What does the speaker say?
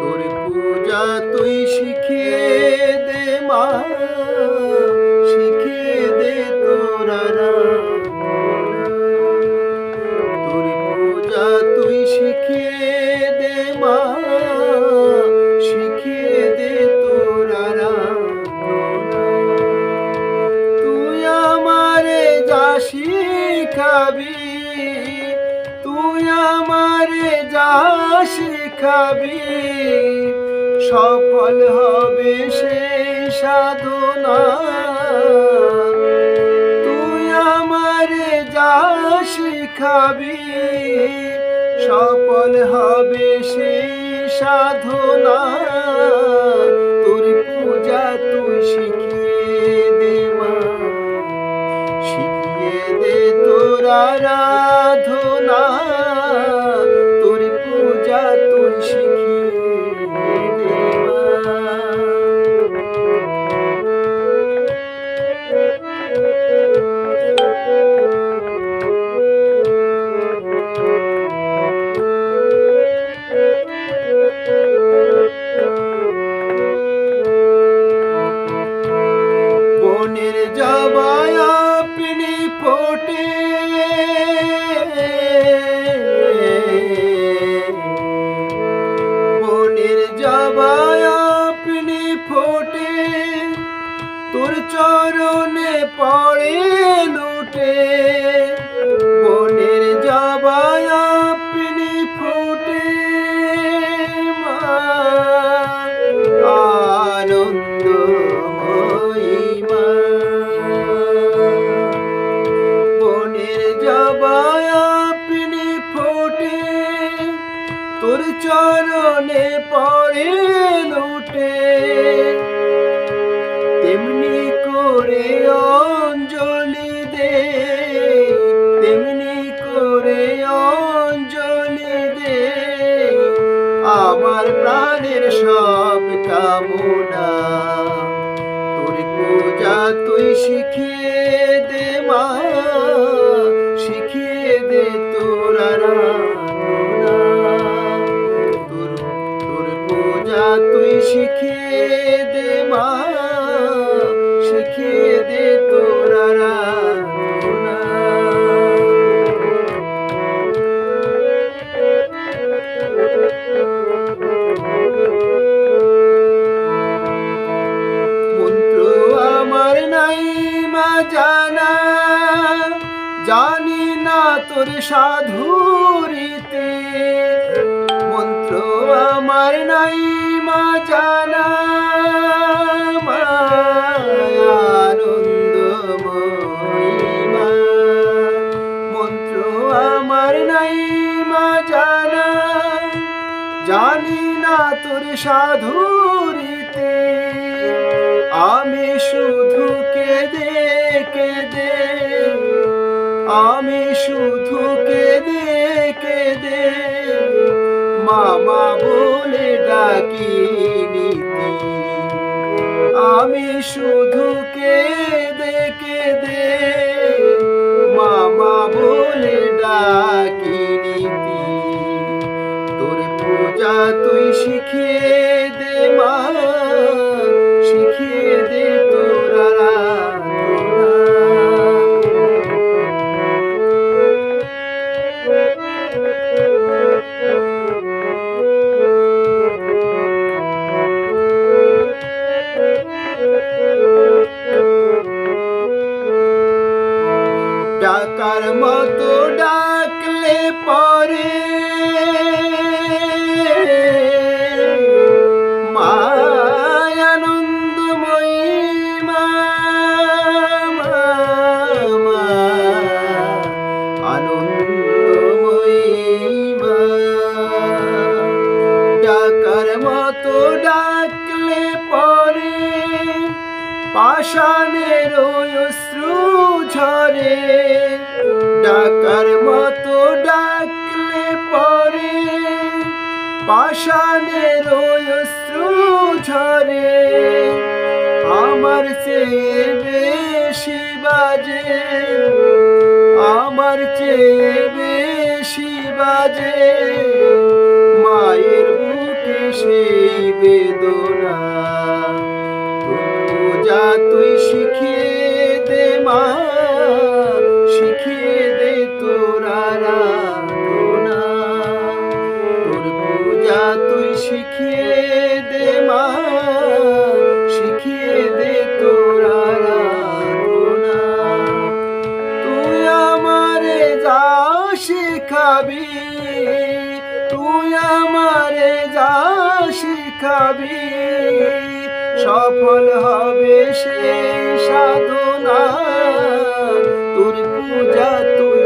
তোর পূজা তুই শিখিয়ে দে মা, শিখিয়ে দে তোরা তোর পূজা তুই শিখিয়ে দে মা, শিখিয়ে দে তোরা তুই আমারে যা শিখাবি, তুই আমারে যা শিখাবি সফল হবে সে সাধনা। তুই আমারে যা শিখাবি সফল হবে সে সাধনা। জবায় আপনি ফোটে তোর চরণে পড়ে লুটে। করে অঞ্জলি দে, তেমনি করে অঞ্জলি দে। আমার প্রাণের সব কামনা তোর পূজা তুই শিখিয়ে দে মা, শিখিয়ে দে তোর তোর তোর পূজা তুই শিখিয়ে তোর সাধুরীতে মন্ত্র আমার নাই মা জানা, মা আনন্দময়ী মা। মন্ত্র আমার নাই মা জানা, জানি না তোর সাধুরিতে আমি শুধু কেঁদে কেঁদে আমি শুধু কেঁদে কেঁদে মামা বলে ডাকি আমি শুধু কেঁদে কেঁদে মামা বলে ডাকি নীতি। তোর পূজা তুই শিখিয়ে ওই অশ্রু ঝরে। ডাকার মতো ডাকলে পরে। ওই অশ্রু ঝরে। আমার চেয়ে বেশি বাজে। আমার চেয়ে বেশি বাজে। মায়ের বুকে সে বেদনা। পূজা তুই শিখিয়ে দে মা, শিখিয়ে দে তোর আরাধনা তোর পূজা তুই শিখিয়ে দে মা, শিখিয়ে দে তোর আরাধনা তুই আমারে যা শিখাবি, তুই আমারে যা শিখাবি। সফল হবে সে সাধনা। তোর পূজা তুই